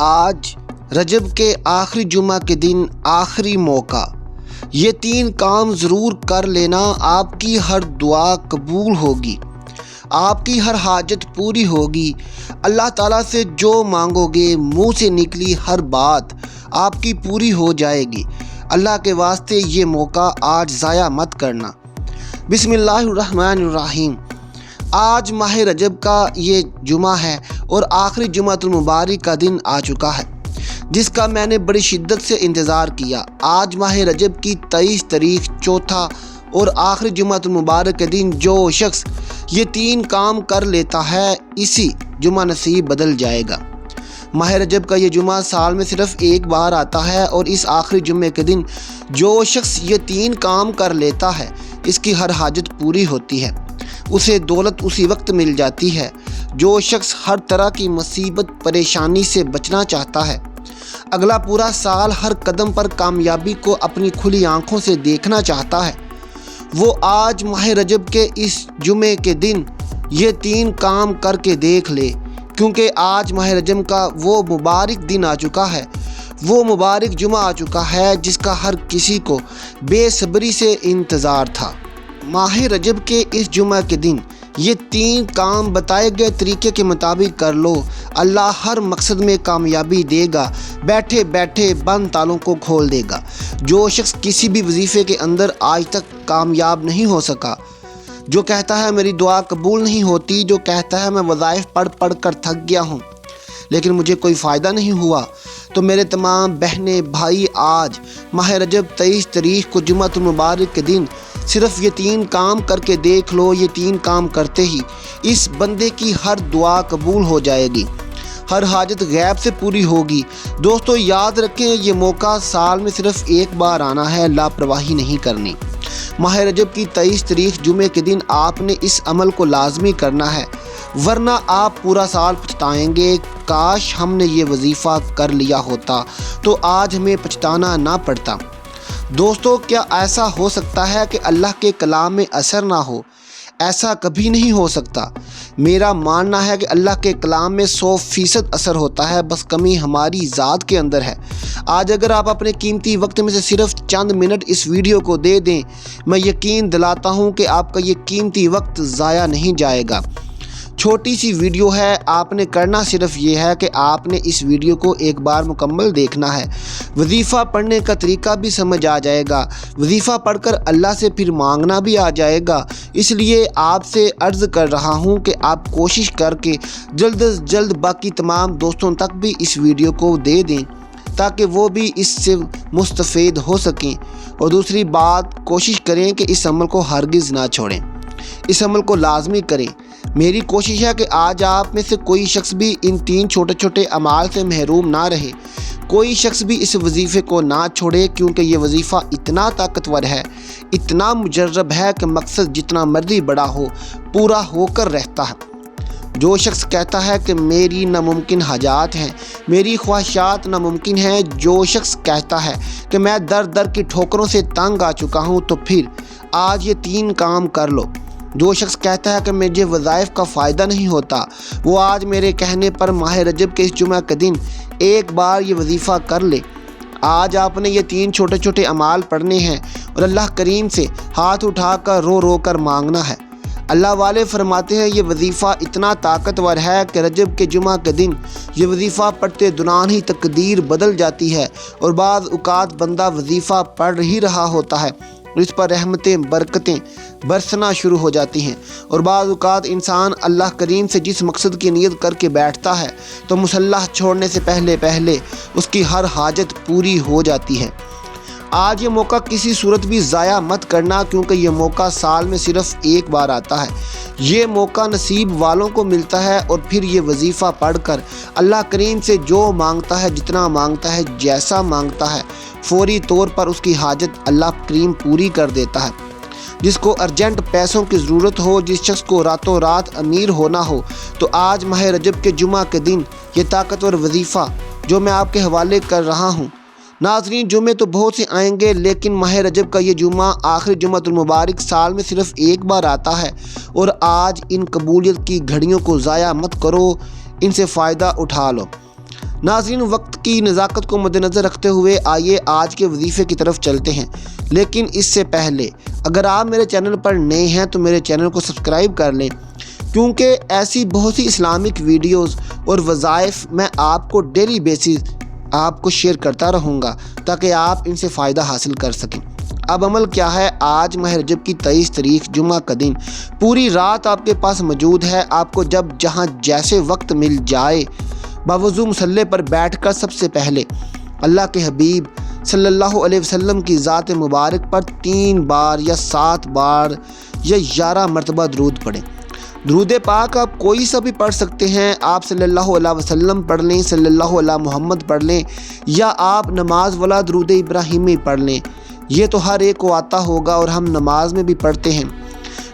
आज रजब के आखिरी जुमा के दिन आखिरी मौका। ये तीन काम ज़रूर कर लेना, आपकी हर दुआ कबूल होगी। आपकी हर हाजत पूरी होगी। अल्लाह ताला से जो मांगोगे, मुँह से निकली हर बात आपकी पूरी हो जाएगी। अल्लाह के वास्ते ये मौका आज ज़ाया मत करना। बिसमीम आज माह रजब का ये जुमा है। और आखिरी जुमातुलमुबारक का दिन आ चुका है, जिसका मैंने बड़ी शिद्दत से इंतज़ार किया। आज माह रजब की तेईस तारीख, चौथा और आखिरी जुमातुलमुबारक के दिन जो शख्स ये तीन काम कर लेता है, इसी जुमा नसीब बदल जाएगा। माह रजब का ये जुमा साल में सिर्फ़ एक बार आता है और इस आखिरी जुमे के दिन जो शख्स ये तीन काम कर लेता है, इसकी हर हाजत पूरी होती है। उसे दौलत उसी वक्त मिल जाती है जो शख्स हर तरह की मुसीबत, परेशानी से बचना चाहता है। अगला पूरा साल हर कदम पर कामयाबी को अपनी खुली आँखों से देखना चाहता है। वो आज माह रजब के इस जुमे के दिन ये तीन काम करके देख ले, क्योंकि आज माह रजब का वो मुबारक दिन आ चुका है। वो मुबारक जुमा आ चुका है, जिसका हर किसी को बेसब्री से इंतज़ार था। माह रजब के इस जुमा के दिन ये तीन काम बताए गए तरीके के मुताबिक कर लो। अल्लाह हर मकसद में कामयाबी देगा। बैठे बैठे बंद तालों को खोल देगा। जो शख्स किसी भी वजीफ़े के अंदर आज तक कामयाब नहीं हो सका, जो कहता है, मेरी दुआ कबूल नहीं होती, जो कहता है, मैं वज़ाइफ पढ़ पढ़ कर थक गया हूँ, लेकिन मुझे कोई फ़ायदा नहीं हुआ तो मेरे तमाम बहनें, भाई, आज माह रजब तेईस तारीख को जुमत मुबारक के दिन सिर्फ़ ये तीन काम करके देख लो, ये तीन काम करते ही इस बंदे की हर दुआ कबूल हो जाएगी। हर हाजत गैब से पूरी होगी। दोस्तों, याद रखें, ये मौका साल में सिर्फ़ एक बार आना है, लापरवाही नहीं करनी। माह रजब की तेईस तारीख, जुमे के दिन आपने इस अमल को लाजमी करना है, वरना आप पूरा साल पछताएँगे, काश हमने ये वजीफ़ा कर लिया होता तो आज हमें पछताना ना पड़ता। दोस्तों, क्या ऐसा हो सकता है कि अल्लाह के कलाम में असर ना हो? ऐसा कभी नहीं हो सकता। मेरा मानना है कि अल्लाह के कलाम में सौ फ़ीसद असर होता है, बस कमी हमारी ज़ात के अंदर है। आज अगर आप अपने कीमती वक्त में से सिर्फ़ चंद मिनट इस वीडियो को दे दें, मैं यकीन दिलाता हूँ कि आपका ये कीमती वक्त ज़ाया नहीं जाएगा। छोटी सी वीडियो है, आपने करना सिर्फ़ ये है कि आपने इस वीडियो को एक बार मुकम्मल देखना है। वजीफ़ा पढ़ने का तरीका भी समझ आ जाएगा। वजीफ़ा पढ़कर अल्लाह से फिर मांगना भी आ जाएगा। इसलिए आपसे अर्ज़ कर रहा हूँ कि आप कोशिश करके जल्द अज जल्द बाकी तमाम दोस्तों तक भी इस वीडियो को दे दें, ताकि वो भी इससे मुस्तफ़ हो सकें। और दूसरी बात, कोशिश करें कि इस अमल को हरगिज़ ना छोड़ें। इस अमल को लाजमी करें। मेरी कोशिश है कि आज आप में से कोई शख्स भी इन तीन छोटे छोटे अमाल से महरूम ना रहे। कोई शख्स भी इस वजीफ़े को ना छोड़े, क्योंकि ये वजीफ़ा इतना ताकतवर है, इतना मुजरब है कि मकसद जितना मर्ज़ी बड़ा हो, पूरा होकर रहता है। जो शख्स कहता है कि मेरी नामुमकिन हजात हैं, मेरी ख्वाहिशात नामुमकिन हैं, जो शख्स कहता है कि मैं दर दर की ठोकरों से तंग आ चुका हूँ तो फिर आज ये तीन काम कर लो। जो शख्स कहता है कि मुझे वज़ाइफ का फ़ायदा नहीं होता, वो आज मेरे कहने पर माह रजब के इस जुमे के दिन एक बार ये वजीफ़ा कर ले। आज आपने ये तीन छोटे छोटे अमाल पढ़ने हैं और अल्लाह करीम से हाथ उठा कर रो रो कर मांगना है। अल्लाह वाले फरमाते हैं, ये वजीफ़ा इतना ताकतवर है कि रजब के जुमा के दिन ये वजीफ़ा पढ़ते दुरान ही तकदीर बदल जाती है और बाद अवकात बंदा वजीफ़ा पढ़ ही रहा होता है। इस पर रहमतें, बरकतें बरसना शुरू हो जाती हैं। और बाज़ात इंसान अल्लाह करीम से जिस मकसद की नीयत करके बैठता है तो मुसल्ह छोड़ने से पहले पहले उसकी हर हाजत पूरी हो जाती है। आज ये मौका किसी सूरत भी ज़ाया मत करना, क्योंकि ये मौका साल में सिर्फ़ एक बार आता है। ये मौका नसीब वालों को मिलता है और फिर ये वजीफ़ा पढ़कर अल्लाह करीम से जो माँगता है, जितना माँगता है, जैसा माँगता है। फौरी तौर पर उसकी हाजत अल्लाह करीम पूरी कर देता है। जिसको अर्जेंट पैसों की ज़रूरत हो, जिस शख्स को रातों रात अमीर होना हो तो आज माह रजब के जुमा के दिन ये ताकतवर वजीफ़ा जो मैं आपके हवाले कर रहा हूँ। नाजरीन जुमे तो बहुत से आएँगे, लेकिन माह रजब का ये जुमा आखिरी जुमतुलमुबारक साल में सिर्फ़ एक बार आता है। और आज इन कबूलियत की घड़ियों को ज़ाया मत करो, इनसे फ़ायदा उठा लो। नाजरीन, वक्त की नज़ाकत को मद्देनज़र रखते हुए आइए आज के वजीफ़े की तरफ़ चलते हैं। लेकिन इससे पहले, अगर आप मेरे चैनल पर नए हैं तो मेरे चैनल को सब्सक्राइब कर लें। क्योंकि ऐसी बहुत सी इस्लामिक वीडियोस और वज़ाइफ मैं आपको डेली बेसिस आपको शेयर करता रहूँगा, ताकि आप इनसे फ़ायदा हासिल कर सकें। अब अमल क्या है? आज माह रजब की तेईस तारीख जुमा का दिन। पूरी रात आपके पास मौजूद है। आपको जब जहाँ जैसे वक्त मिल जाए बावजू मसल्ले पर बैठ कर सबसे पहले अल्लाह के हबीब सल्लल्लाहु अलैहि वसल्लम की ज़ात मुबारक पर तीन बार या सात बार या ग्यारह मरतबा दरूद पढ़ें। दरूद पाक आप कोई सा भी पढ़ सकते हैं। आप सल्लल्लाहु अलैहि वसल्लम पढ़ लें, सल्लल्लाहु अलैहि मोहम्मद पढ़ लें, या आप नमाज़ वाला दरूद इब्राहिमी पढ़ लें। ये तो हर एक को आता होगा और हम नमाज़ में भी पढ़ते हैं।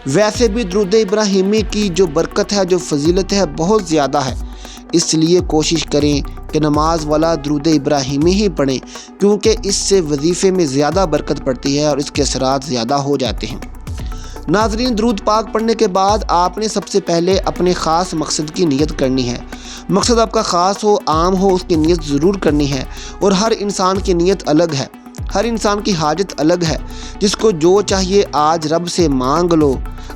वैसे भी दरूद इब्राहिमी की जो बरकत है, जो फजीलत है, बहुत ज़्यादा है। इसलिए कोशिश करें कि नमाज़ वाला दरूद इब्राहिमी ही पढ़ें, क्योंकि इससे वजीफ़े में ज़्यादा बरकत पड़ती है और इसके असरात ज़्यादा हो जाते हैं। नाजरीन, दरूद पाक पढ़ने के बाद आपने सबसे पहले अपने ख़ास मकसद की नीयत करनी है। मकसद आपका ख़ास हो, आम हो, उसकी नीयत ज़रूर करनी है और हर इंसान की नीयत अलग है। हर इंसान की हाजत अलग है, जिसको जो चाहिए आज रब से मांग लो।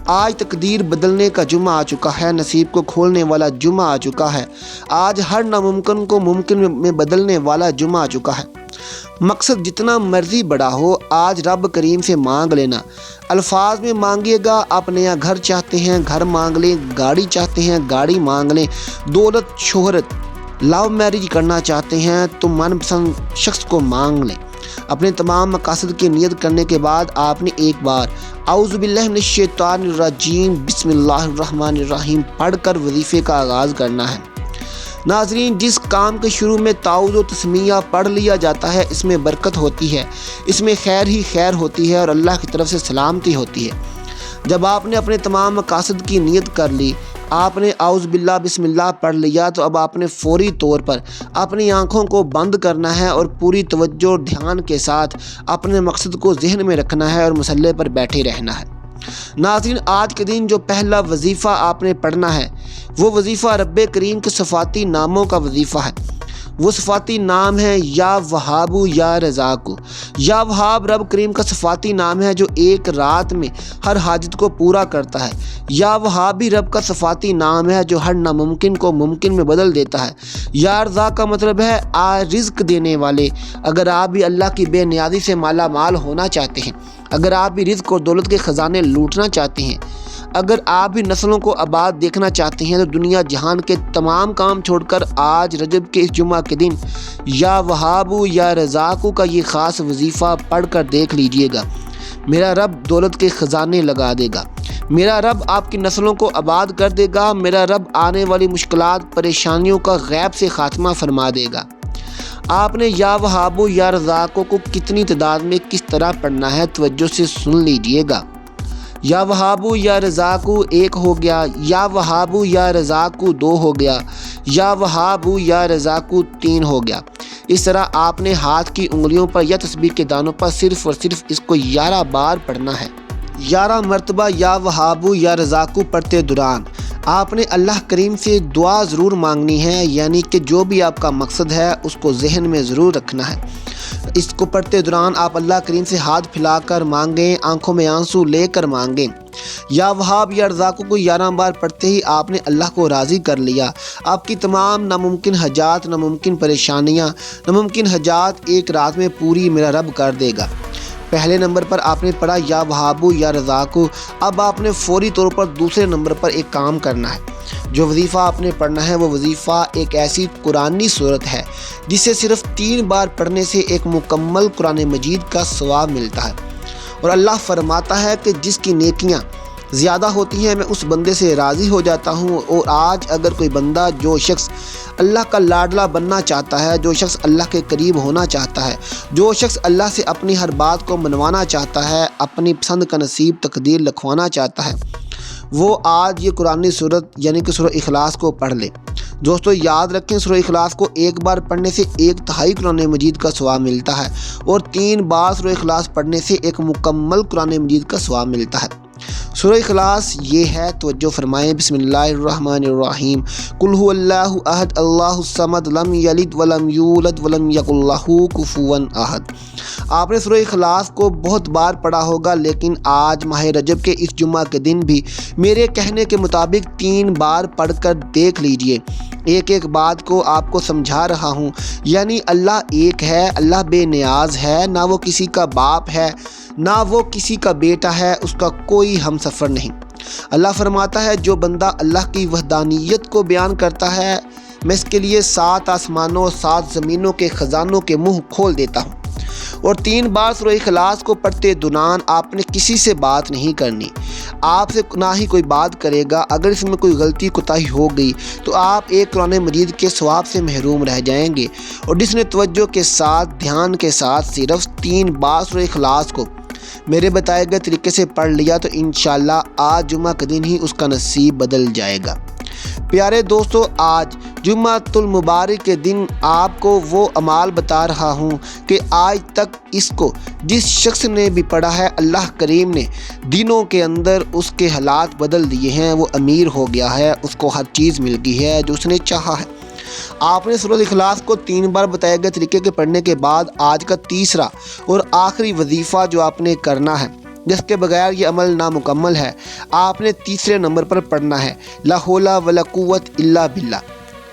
आज तकदीर बदलने का जुमा आ चुका है, नसीब को खोलने वाला जुमा आ चुका है। आज हर नामुमकिन को मुमकिन में बदलने वाला जुमा आ चुका है। मकसद जितना मर्ज़ी बड़ा हो, आज रब करीम से मांग लेना। अल्फाज में मांगिएगा, आप नया घर चाहते हैं, घर मांग लें, गाड़ी चाहते हैं, गाड़ी मांग लें। दौलत, शोहरत, लव मैरिज करना चाहते हैं तो मनपसंद शख्स को मांग लें। अपने तमाम मकासद की नीयत करने के बाद आपने एक बार आउज़बिल्लिनशैतानरजीम बिस्मिल्लाहिर्रहमानिर्रहीम पढ़कर वजीफ़े का आगाज़ करना है। नाजरीन, जिस काम के शुरू में ताउज़ व तस्मिया पढ़ लिया जाता है, इसमें बरकत होती है। इसमें खैर ही खैर होती है और अल्लाह की तरफ़ से सलामती होती है। जब आपने अपने तमाम मकासद की नीयत कर ली आपने आउज़ बिल्ला बिस्मिल्लाह पढ़ लिया तो अब आपने फौरी तौर पर अपनी आँखों को बंद करना है और पूरी तवज्जो ध्यान के साथ अपने मकसद को जहन में रखना है और मसल्ले पर बैठे रहना है। नाजिन आज के दिन जो पहला वजीफ़ा आपने पढ़ना है, वो वजीफ़ा रब करीम के सफ़ाती नामों का वजीफ़ा है। वो सफ़ाती नाम है या वहाबू या रज़ाकू। या वहाब रब करीम का सफ़ाती नाम है जो एक रात में हर हाजत को पूरा करता है। या वहाबी रब का सफ़ाती नाम है जो हर नामुमकिन को मुमकिन में बदल देता है। या रज़ा का मतलब है आ रिज्क देने वाले। अगर आप भी अल्लाह की बेनियादी से माला माल होना चाहते हैं, अगर आप भी रिज्क और दौलत के ख़जाने लूटना चाहते हैं अगर आप भी नस्लों को आबाद देखना चाहते हैं तो दुनिया जहान के तमाम काम छोड़कर आज रजब के इस जुमा के दिन या वहाबू या रजाकू का ये ख़ास वजीफ़ा पढ़ कर देख लीजिएगा। मेरा रब दौलत के ख़जाने लगा देगा। मेरा रब आपकी नस्लों को आबाद कर देगा। मेरा रब आने वाली मुश्किल परेशानियों का गैब से ख़ात्मा फरमा देगा। आपने या वहाबू या रजाकों को कितनी तादाद में किस तरह पढ़ना है, तवज्जो से सुन लीजिएगा। या वहाबू या रज़ाकू एक हो गया, या वहाबू या रज़ाकू दो हो गया, या वहाबू या रज़ाकू तीन हो गया। इस तरह आपने हाथ की उंगलियों पर या तस्वीर के दानों पर सिर्फ़ और सिर्फ़ इसको ग्यारह बार पढ़ना है। ग्यारह मरतबा या वहाबू या रज़ाकू पढ़ते दौरान आपने अल्लाह करीम से दुआ ज़रूर मांगनी है, यानी कि जो भी आपका मकसद है, उसको जहन में ज़रूर रखना है। इसको पढ़ते दौरान आप अल्लाह करीम से हाथ फैलाकर मांगें, आँखों में आँसू लेकर मांगें। या वहाब, या रजाकों को ग्यारह बार पढ़ते ही आपने अल्लाह को राज़ी कर लिया। आपकी तमाम नामुमकिन हजात, नामुमकिन परेशानियाँ, नामुमकिन हजात एक रात में पूरी मेरा रब कर देगा। पहले नंबर पर आपने पढ़ा, या वहाबू, या रजाकू। अब आपने फौरी तौर पर दूसरे नंबर पर एक काम करना है। जो वजीफ़ा आपने पढ़ना है, वो वजीफ़ा एक ऐसी कुरानी सूरत है, जिसे सिर्फ़ तीन बार पढ़ने से एक मुकम्मल कुरान मजीद का स्वाब मिलता है। और अल्लाह फरमाता है कि जिसकी नेकियाँ ज़्यादा होती हैं, मैं उस बंदे से राज़ी हो जाता हूँ। और आज अगर कोई बंदा, जो शख्स अल्लाह का लाडला बनना चाहता है, जो शख्स अल्लाह के करीब होना चाहता है, जो शख्स अल्लाह से अपनी हर बात को मनवाना चाहता है, अपनी पसंद का नसीब तकदीर लिखवाना चाहता है वो आज ये कुरानी सूरत, यानी कि सुर अखलास को पढ़ ले। दोस्तों, याद रखें सुर अखलास को एक बार पढ़ने से एक तहाई कुरान मजीद का स्वाब मिलता है और तीन बार सुर अखलास पढ़ने से एक मुकम्मल कुरान मजीद का स्वाब मिलता है। सूरह इखलास ये है, तवज्जो फरमाएँ, बिस्मिल्लाहिर्रहमानिर्रहीम। कुल हुवल्लाहु अहद, अल्लाहु समद, लम यलिद वलम यूलद, वलम यकुल्लाहु अहद। आपने सूरह इखलास को बहुत बार पढ़ा होगा, लेकिन आज माह रजब के इस जुम्मा के दिन भी मेरे कहने के मुताबिक तीन बार पढ़ कर देख लीजिए। एक एक बात को आपको समझा रहा हूँ। यानी अल्लाह एक है, अल्लाह बेनियाज है, ना वो किसी का बाप है। ना वो किसी का बेटा है, उसका कोई हम सफ़र नहीं। अल्लाह फरमाता है, जो बंदा अल्लाह की वहदानियत को बयान करता है, मैं इसके लिए सात आसमानों और सात ज़मीनों के ख़जानों के मुँह खोल देता हूँ। और तीन बार सुरह इखलास को पढ़ते दुनान आपने किसी से बात नहीं करनी। आपसे ना ही कोई बात करेगा। अगर इसमें कोई गलती कोताही हो गई तो आप एक कुरान मजीद के स्वाब से महरूम रह जाएँगे। और जिसने तवज्जो के साथ, ध्यान के साथ सिर्फ़ तीन बार सुरह इखलास को मेरे बताए गए तरीके से पढ़ लिया तो इन आज जुमा के दिन ही उसका नसीब बदल जाएगा। प्यारे दोस्तों, आज जुम्मातुल मुबारक के दिन आपको वो अमाल बता रहा हूँ कि आज तक इसको जिस शख्स ने भी पढ़ा है, अल्लाह करीम ने, दिनों के अंदर उसके हालात बदल दिए हैं, वो अमीर हो गया है, उसको हर चीज़ मिल गई है जो उसने चाहा है। आपने सूरत इखलास को तीन बार बताए गए तरीके के पढ़ने के बाद आज का तीसरा और आखिरी वजीफ़ा जो आपने करना है, जिसके बगैर ये अमल नामुकम्मल है, आपने तीसरे नंबर पर पढ़ना है लाहौला वला कुत इल्ला बिल्ला।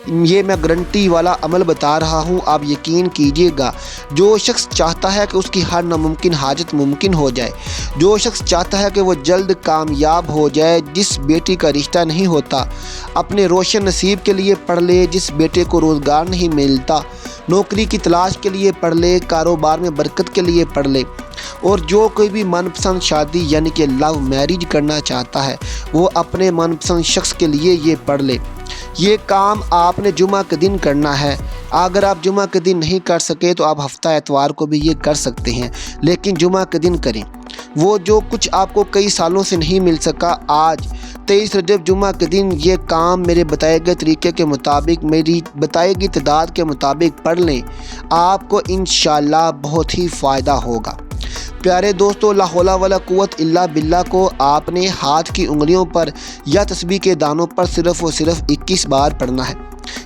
ये मैं गारंटी वाला अमल बता रहा हूँ। आप यकीन कीजिएगा, जो शख्स चाहता है कि उसकी हर नामुमकिन हाजत मुमकिन हो जाए, जो शख्स चाहता है कि वो जल्द कामयाब हो जाए, जिस बेटी का रिश्ता नहीं होता, अपने रोशन नसीब के लिए पढ़ ले, जिस बेटे को रोज़गार नहीं मिलता, नौकरी की तलाश के लिए पढ़ ले, कारोबार में बरकत के लिए पढ़ ले, और जो कोई भी मनपसंद शादी यानी कि लव मैरिज करना चाहता है, वो अपने मनपसंद शख्स के लिए ये पढ़ ले। ये काम आपने जुमा के दिन करना है। अगर आप जुमा के दिन नहीं कर सके तो आप हफ़्ता एतवार को भी ये कर सकते हैं। लेकिन जुमा के दिन करें। वो जो कुछ आपको कई सालों से नहीं मिल सका, आज, तेईस रजब जुमा के दिन ये काम मेरे बताए गए तरीके के मुताबिक, मेरी बताई गई तादाद के मुताबिक पढ़ लें। आपको इन बहुत ही फ़ायदा होगा। प्यारे दोस्तों, लाहौला वाला कुत इल्ला बिल्ला को आपने हाथ की उंगलियों पर या तस्बी के दानों पर सिर्फ़ और सिर्फ़ 21 बार पढ़ना है।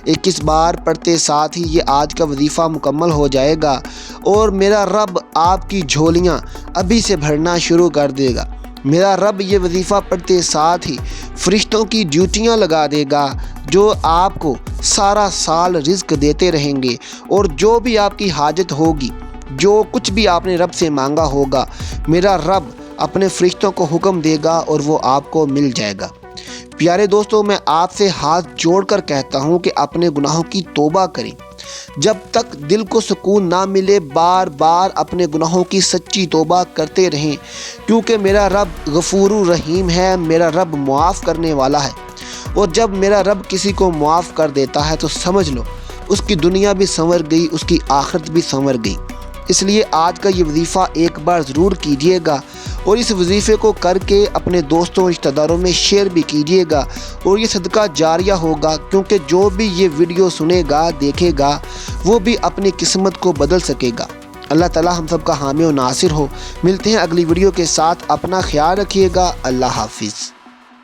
21 बार पढ़ते साथ ही ये आज का वजीफ़ा मुकम्मल हो जाएगा और मेरा रब आपकी झोलियाँ अभी से भरना शुरू कर देगा। मेरा रब ये वजीफ़ा पढ़ते साथ ही फरिश्तों की ड्यूटियाँ लगा देगा जो आपको सारा साल रिस्क देते रहेंगे और जो भी आपकी हाजत होगी। जो कुछ भी आपने रब से मांगा होगा, मेरा रब अपने फरिश्तों को हुक्म देगा और वो आपको मिल जाएगा। प्यारे दोस्तों, मैं आपसे हाथ जोड़कर कहता हूँ कि अपने गुनाहों की तोबा करें। जब तक दिल को सुकून ना मिले बार बार अपने गुनाहों की सच्ची तोबा करते रहें, क्योंकि मेरा रब गफूर रहीम है, मेरा रब मुआफ़ करने वाला है। और जब मेरा रब किसी को मुआफ़ कर देता है तो समझ लो, उसकी दुनिया भी संवर गई, उसकी आखिरत भी संवर गई। इसलिए आज का ये वजीफ़ा एक बार ज़रूर कीजिएगा और इस वजीफ़े को करके अपने दोस्तों, रिश्तेदारों में शेयर भी कीजिएगा और ये सदका जारिया होगा क्योंकि जो भी ये वीडियो सुनेगा, देखेगा, वो भी अपनी किस्मत को बदल सकेगा। अल्लाह ताला हम सब का हामी और नासिर हो। मिलते हैं अगली वीडियो के साथ। अपना ख्याल रखिएगा। अल्लाह हाफिज़।